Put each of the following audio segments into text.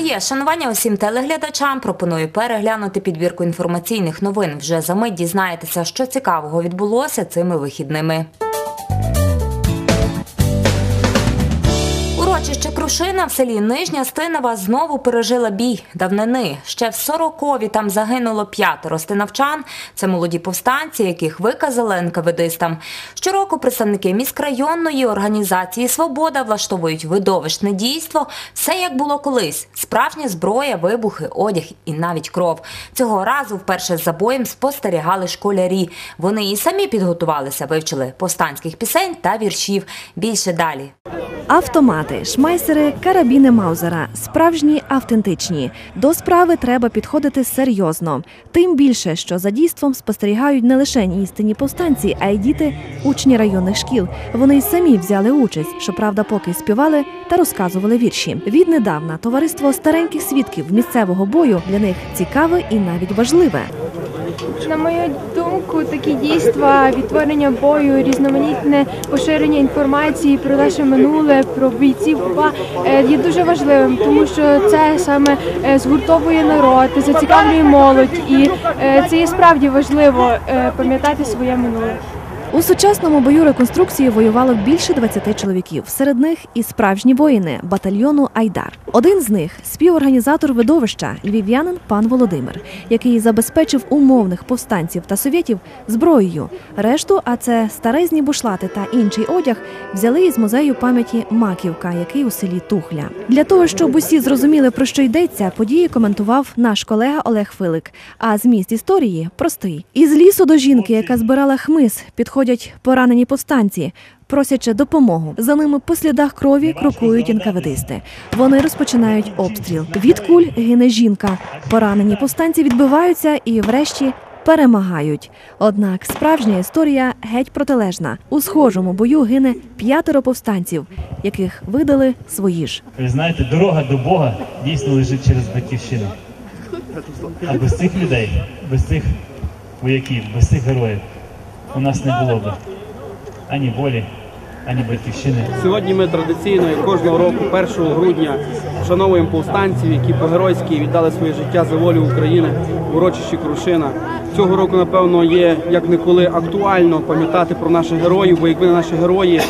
Моє шанування усім телеглядачам пропоную переглянути підбірку інформаційних новин. Вже за мить дізнаєтеся, що цікавого відбулося цими вихідними. Урочище Крушина в селі Нижня Стинова знову пережила бій давнини. Ще в 40-ві там загинуло п'ятеро стинавчан. Це молоді повстанці, яких виказали НКВДистам. Щороку представники міськрайонної організації Свобода влаштовують видовищне дійство. Все як було колись: справжня зброя, вибухи, одяг і навіть кров. Цього разу вперше з забоєм спостерігали школярі. Вони і самі підготувалися, вивчили повстанських пісень та віршів. Більше далі. Автомати, шмайсери, карабіни Маузера справжні автентичні. До справи треба підходити серйозно. Тим більше, що за дійством спостерігають не лише істинні повстанці, а й діти, учні районних шкіл. Вони й самі взяли участь, щоправда, поки співали та розказували вірші. Віднедавна товариство стареньких свідків місцевого бою для них цікаве і навіть важливе. На мою думку, такі дійства, відтворення бою, різноманітне поширення інформації про наше минуле, про бійців УПА е, є дуже важливим, тому що це саме е, згуртовує народ, зацікавлює молодь, і е, це є справді важливо пам'ятати своє минуле. У сучасному бою реконструкції воювало більше 20 чоловіків. Серед них і справжні воїни батальйону Айдар. Один з них співорганізатор видовища львів'янин пан Володимир, який забезпечив умовних повстанців та совєтів зброєю. Решту, а це старезні бушлати та інший одяг, взяли із музею пам'яті Маківка, який у селі Тухля. Для того щоб усі зрозуміли про що йдеться, події коментував наш колега Олег Филик. А зміст історії простий: із лісу до жінки, яка збирала хмиз, підходять поранені повстанці. Просячи допомогу, за ними по слідах крові крокують НКВДисти. Вони розпочинають обстріл. Від куль гине жінка. Поранені повстанці відбиваються і, врешті, перемагають. Однак справжня історія геть протилежна. У схожому бою гине п'ятеро повстанців, яких видали свої ж. Ви знаєте, дорога до Бога дійсно лежить через батьківщину. А без цих людей, без цих вояків, без цих героїв у нас не було б ані волі, ані батьківщини. Сьогодні ми традиційно як кожного року, 1 грудня, вшановуємо повстанців, які по-геройськи віддали своє життя за волю України в урочищі Крушина. Цього року, напевно, є як ніколи актуально пам'ятати про наших героїв, бо якби не наші герої,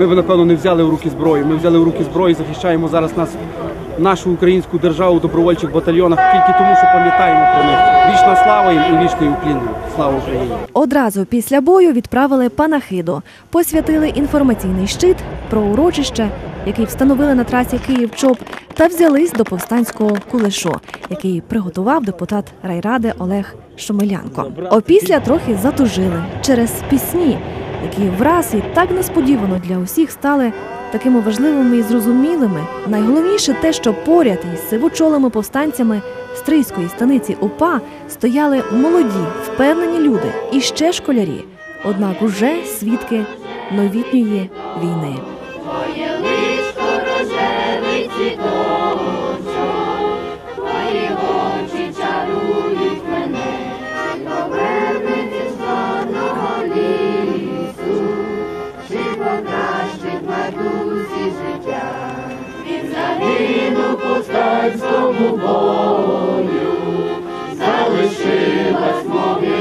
ми б напевно не взяли в руки зброю. Ми взяли в руки зброю, захищаємо зараз нас. Нашу українську державу в добровольчих батальйонах тільки тому, що пам'ятаємо про них. Вічна слава їм і вічний уклін. Слава Україні! Одразу після бою відправили панахиду, посвятили інформаційний щит про урочище, який встановили на трасі Київ-Чоп, та взялись до повстанського кулешу, який приготував депутат райради Олег Шомилянко. Опісля трохи затужили через пісні, які враз і так несподівано для усіх стали такими важливими і зрозумілими. Найголовніше те, що поряд із сивочолими повстанцями стрийської станиці УПА стояли молоді, впевнені люди і ще школярі, однак уже свідки новітньої війни. Не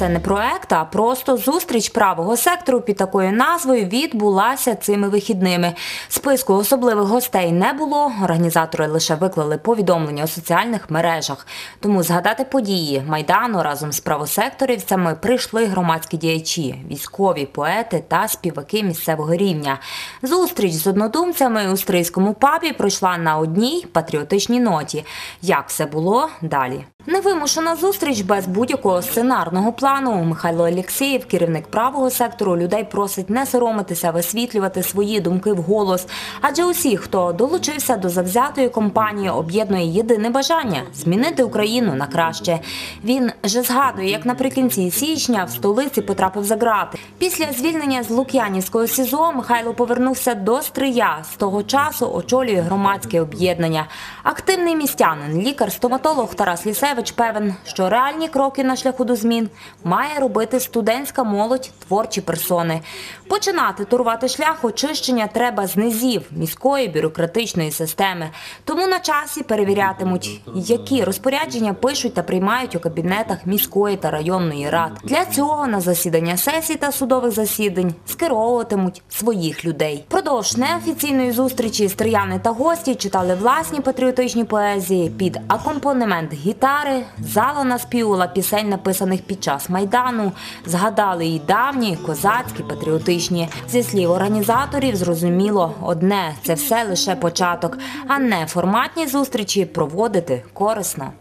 це не проект, а просто зустріч правого сектору під такою назвою відбулася цими вихідними. Списку особливих гостей не було. Організатори лише виклали повідомлення у соціальних мережах. Тому згадати події майдану разом з правосекторівцями прийшли громадські діячі, військові, поети та співаки місцевого рівня. Зустріч з однодумцями у стрийському пабі пройшла на одній патріотичній ноті. Як все було далі? Невимушена зустріч без будь-якого сценарного плану. Плану Михайло Алєксєєв, керівник правого сектору, людей просить не соромитися, висвітлювати свої думки вголос. Адже усі, хто долучився до завзятої компанії, об'єднує єдине бажання змінити Україну на краще. Він же згадує, як наприкінці січня в столиці потрапив за грати. Після звільнення з Лук'янівського СІЗО Михайло повернувся до Стрия. З того часу очолює громадське об'єднання. Активний містянин, лікар-стоматолог Тарас Лісевич певен, що реальні кроки на шляху до змін має робити студентська молодь, творчі персони. Починати турувати шлях очищення треба з низів міської бюрократичної системи. Тому на часі перевірятимуть, які розпорядження пишуть та приймають у кабінетах міської та районної рад. Для цього на засідання сесій та судових засідань скеровуватимуть своїх людей. Продовж неофіційної зустрічі стріяни та гості читали власні патріотичні поезії під акомпанемент гітари. Зала наспівала пісень, написаних під час майдану. Згадали і давні козацькі патріотичні. Зі слів організаторів, зрозуміло одне це все лише початок, а не форматні зустрічі проводити корисно.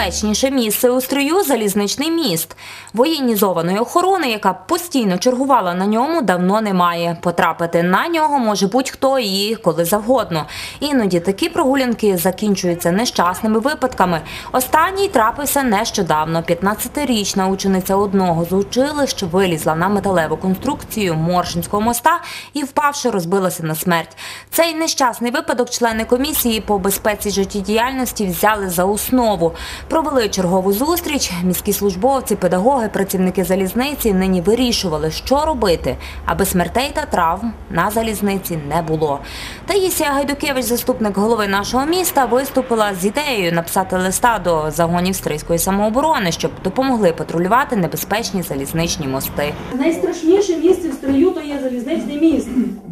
Найнебезпечніше місце у строю залізничний міст. Воєнізованої охорони, яка постійно чергувала на ньому, давно немає. Потрапити на нього може будь-хто і коли завгодно. Іноді такі прогулянки закінчуються нещасними випадками. Останній трапився нещодавно. 15-річна учениця одного з училищ вилізла на металеву конструкцію Моршинського моста і, впавши, розбилася на смерть. Цей нещасний випадок члени комісії по безпеці життєдіяльності взяли за основу. Провели чергову зустріч. Міські службовці, педагоги, працівники залізниці нині вирішували, що робити, аби смертей та травм на залізниці не було. Таїсія Гайдукевич, заступник голови нашого міста, виступила з ідеєю написати листа до загонів стрийської самооборони, щоб допомогли патрулювати небезпечні залізничні мости. Найстрашніше місце в строю то є залізничний міст.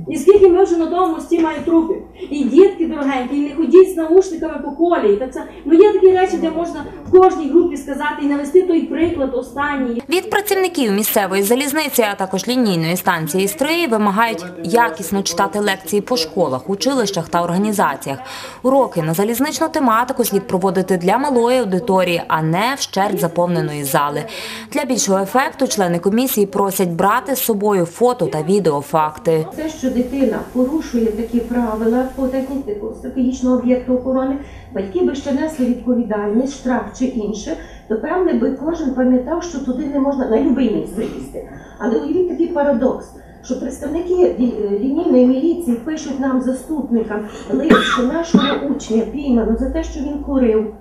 І скільки ми вже на тому мості маємо трупів. І дітки дорогенькі, і не ходіть з наушниками по колії. Та це ну є такі речі, де можна кожній групі сказати і навести той приклад останній. Від працівників місцевої залізниці, а також лінійної станції Стрий вимагають якісно читати лекції по школах, училищах та організаціях. Уроки на залізничну тематику слід проводити для малої аудиторії, а не вщерть заповненої зали. Для більшого ефекту члени комісії просять брати з собою фото та відеофакти. Те, що дитина порушує такі правила по техніку стратегічного об'єкту охорони, батьки би ще несли відповідальність, штраф чи інше, то певне би кожен пам'ятав, що туди не можна на будь-який місць приїсти. Але уявіть такий парадокс. Що представники лінійної міліції пишуть нам заступникам лист, що нашого учня піймано за те, що він курив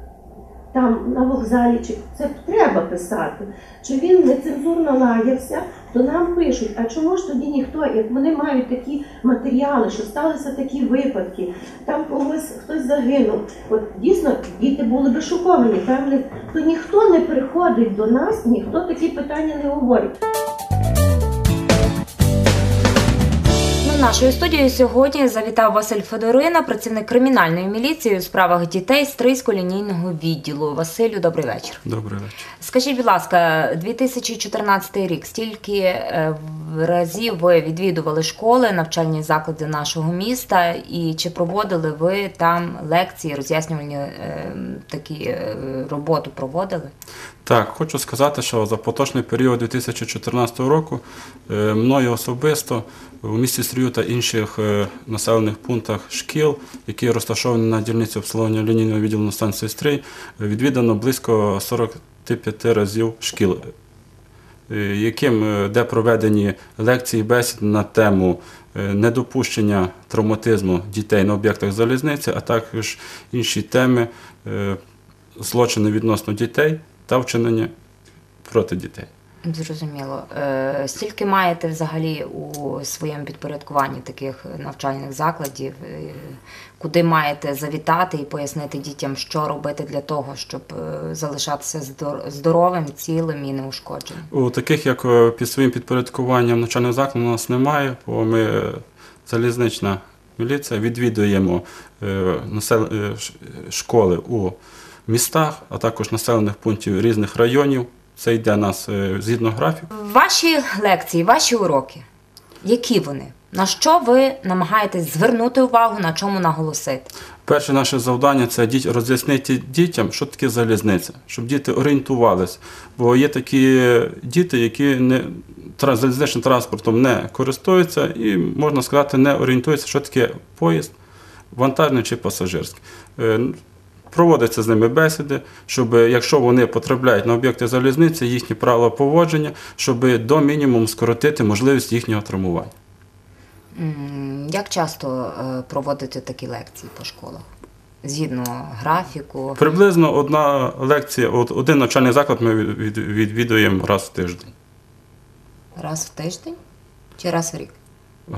там на вокзалі, чи це треба писати, чи він нецензурно лаявся, то нам пишуть, а чому ж тоді ніхто, як вони мають такі матеріали, що сталися такі випадки, там когось хтось загинув. От дійсно діти були би шоковані, певне, то ніхто не приходить до нас, ніхто такі питання не говорить. Нашою студією сьогодні завітав Василь Федорина, працівник кримінальної міліції у справах дітей Стрийського лінійного відділу. Василю, добрий вечір. Добрий вечір. Скажіть, будь ласка, 2014 рік, стільки е, разів ви відвідували школи, навчальні заклади нашого міста, і чи проводили ви там лекції, роз'яснювальні е, такі е, роботу проводили? Так, хочу сказати, що за поточний період 2014 року е, мною особисто у місті Стрію та інших е, населених пунктах шкіл, які розташовані на дільниці обслуговування лінійного відділу станції Стрий, е, відвідано близько 45 разів шкіл, е, яким де проведені лекції бесід на тему недопущення травматизму дітей на об'єктах залізниці, а також інші теми злочини відносно дітей та вчинення проти дітей. Зрозуміло. Е, Стільки маєте взагалі у своєму підпорядкуванні таких навчальних закладів, е, куди маєте завітати і пояснити дітям, що робити для того, щоб е, залишатися здор- здоровим, цілим і неушкодженим? У таких, як під своїм підпорядкуванням навчальних закладів у нас немає, бо ми залізнична міліція відвідуємо школи у містах, а також населених пунктів різних районів. Це йде нас е, згідно графіку. Ваші лекції, ваші уроки, які вони? На що ви намагаєтесь звернути увагу, на чому наголосити? Перше наше завдання це роз'яснити дітям, що таке залізниця, щоб діти орієнтувалися. Бо є такі діти, які не залізничним транспортом не користуються і, можна сказати, не орієнтуються, що таке поїзд, вантажний чи пасажирський. Проводяться з ними бесіди, щоб якщо вони потрапляють на об'єкти залізниці, їхні правила поводження, щоб до мінімуму скоротити можливість їхнього травмування. Як часто е, проводите такі лекції по школах? Згідно графіку, Приблизно одна лекція, один навчальний заклад ми від- від- відвідуємо раз в тиждень. раз в тиждень чи раз в рік?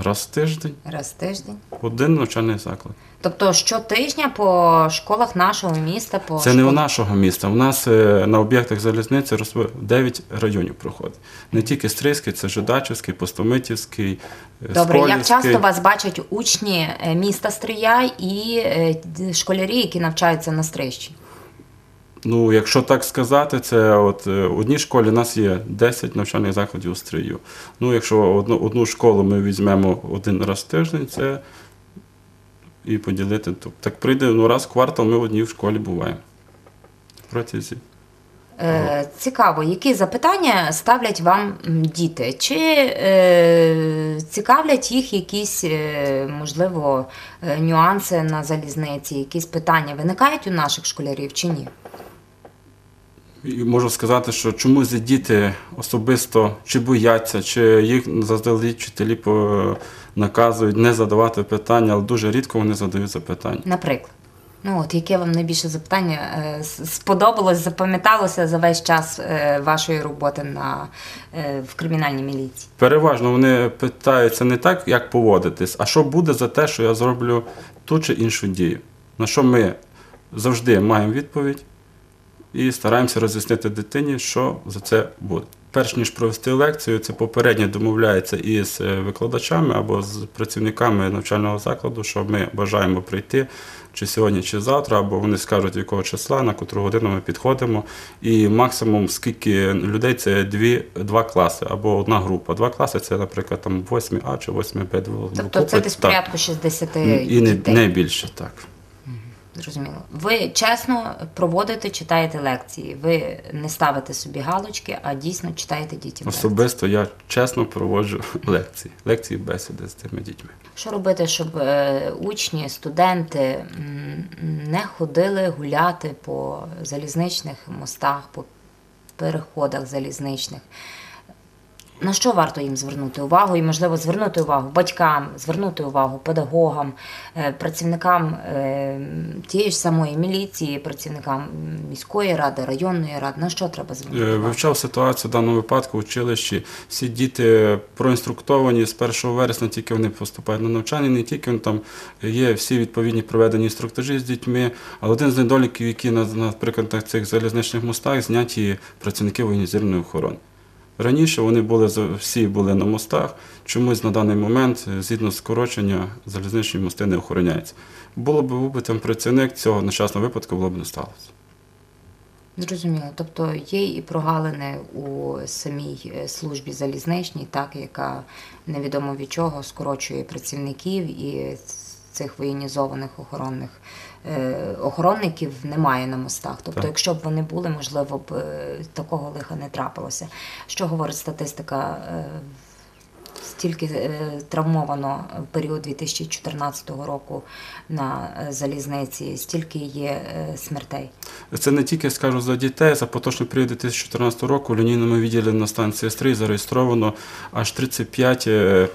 Раз в тиждень, Раз в тиждень. один навчальний заклад. Тобто щотижня по школах нашого міста, по Це не у школах- нашого міста. У нас е, на об'єктах залізниці 9 районів проходить. Не тільки Стрийський, це Жидачівський, Постомитівський, е, Добре, як Сколівський. часто вас бачать учні е, міста Стрия і е, д- школярі, які навчаються на Стрищі? Ну, якщо так сказати, це от е, в одній школі у нас є 10 навчальних закладів у Стрию. Ну, якщо одну, одну школу ми візьмемо один раз в тиждень, це і поділити. то Так прийде ну, раз в квартал ми в одній в школі буваємо. Протязі. Е, цікаво, які запитання ставлять вам діти? Чи е, цікавлять їх якісь, е, можливо, е, нюанси на залізниці, якісь питання виникають у наших школярів чи ні? І можу сказати, що чомусь діти особисто чи бояться, чи їх заздалегідь вчителі по- наказують не задавати питання, але дуже рідко вони задають запитання. Наприклад. Ну от яке вам найбільше запитання е, с- сподобалось, запам'яталося за весь час е, вашої роботи на, е, в кримінальній міліції? Переважно вони питаються не так, як поводитись, а що буде за те, що я зроблю ту чи іншу дію. На що ми завжди маємо відповідь і стараємося роз'яснити дитині, що за це буде. Перш ніж провести лекцію, це попередньо домовляється із е, викладачами або з працівниками навчального закладу, що ми бажаємо прийти чи сьогодні, чи завтра, або вони скажуть, якого числа, на котру годину ми підходимо. І максимум, скільки людей, це дві, два класи або одна група. Два класи це, наприклад, там 8 А чи 8 Б. Тобто це десь порядку 60 І не, дітей. не більше, так. Зрозуміло. Ви чесно проводите, читаєте лекції. Ви не ставите собі галочки, а дійсно читаєте дітям. Особисто я чесно проводжу лекції, лекції бесіди з тими дітьми. Що робити, щоб е, учні, студенти не ходили гуляти по залізничних мостах, по переходах залізничних? На що варто їм звернути увагу? І, можливо, звернути увагу батькам, звернути увагу педагогам, е, працівникам е, тієї ж самої міліції, працівникам міської ради, районної ради. На що треба звернути Е, увагу? Вивчав ситуацію в даному випадку в училищі. Всі діти проінструктовані з 1 вересня, тільки вони поступають на навчання, не тільки вони там є всі відповідні проведені інструктажі з дітьми. Але один з недоліків, які на- наприклад на цих залізничних мостах зняті працівники воєнізованої охорони. Раніше вони були всі були на мостах. Чомусь на даний момент, е, згідно скорочення, залізничні мости не охороняються. Було б був би там працівник, цього нещасного випадку було б не сталося. Зрозуміло. Тобто є і прогалини у самій е, службі залізничній, так яка невідомо від чого скорочує працівників і цих воєнізованих охоронних охоронників немає на мостах. Тобто, Так. якщо б вони були, можливо б е, такого лиха не трапилося. Що говорить статистика? е, Стільки е, травмовано в період 2014 року на е, залізниці, стільки є е, смертей. Це не тільки скажу за дітей. За поточний період 2014 року в лінійному відділі на станції Стрий зареєстровано аж 35 е,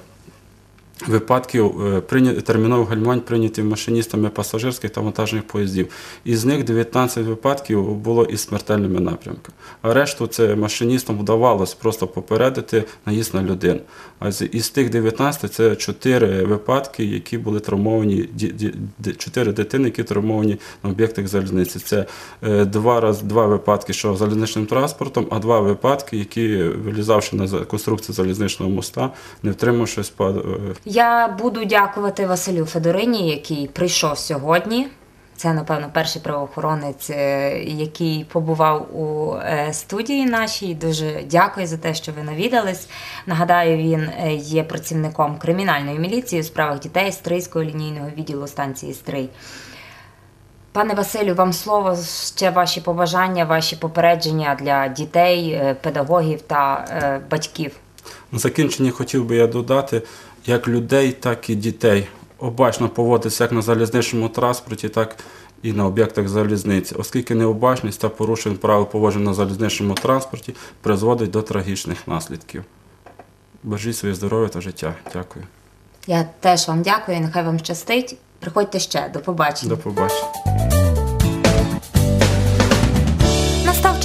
випадків е, термінових гальмувань прийняті машиністами пасажирських та вантажних поїздів. Із них 19 випадків було із смертельними напрямками. А решту це машиністам вдавалось просто попередити наїзд на людину. А із тих 19 це 4 випадки, які були травмовані, ді- ді- 4 дитини, які травмовані на об'єктах залізниці. Це е, два, раз, два випадки, що залізничним транспортом, а два випадки, які, вилізавши на конструкцію залізничного моста, не втримавшись, е, Я буду дякувати Василю Федорині, який прийшов сьогодні Це, напевно, перший правоохоронець, е, який побував у е, студії нашій. Дуже дякую за те, що ви навідались. Нагадаю, він е, є працівником кримінальної міліції у справах дітей Стрийського лінійного відділу станції Стрий. Пане Василю, вам слово ще ваші побажання, ваші попередження для дітей, педагогів та батьків. На закінчення хотів би я додати, як людей, так і дітей. Обачно поводитися як на залізничному транспорті, так і на об'єктах залізниці, оскільки необачність та порушення правил поводження на залізничному транспорті призводить до трагічних наслідків. Бережіть своє здоров'я та життя. Дякую. Я теж вам дякую, нехай вам щастить. Приходьте ще, до побачення. До побачення.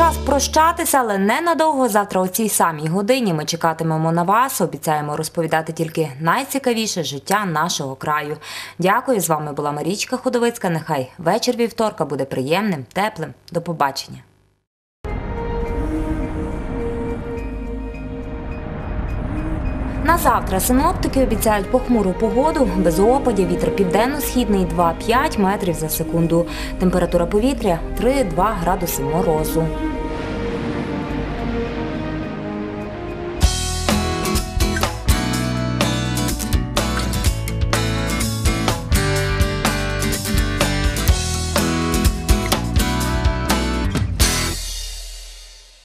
Час прощатися, але ненадовго. Завтра о цій самій годині ми чекатимемо на вас. Обіцяємо розповідати тільки найцікавіше життя нашого краю. Дякую. З вами була Марічка Ходовицька. Нехай вечір вівторка буде приємним, теплим. До побачення. На завтра синоптики обіцяють похмуру погоду, без опадів, вітер південно-східний 2-5 метрів за секунду. Температура повітря 3-2 градуси морозу.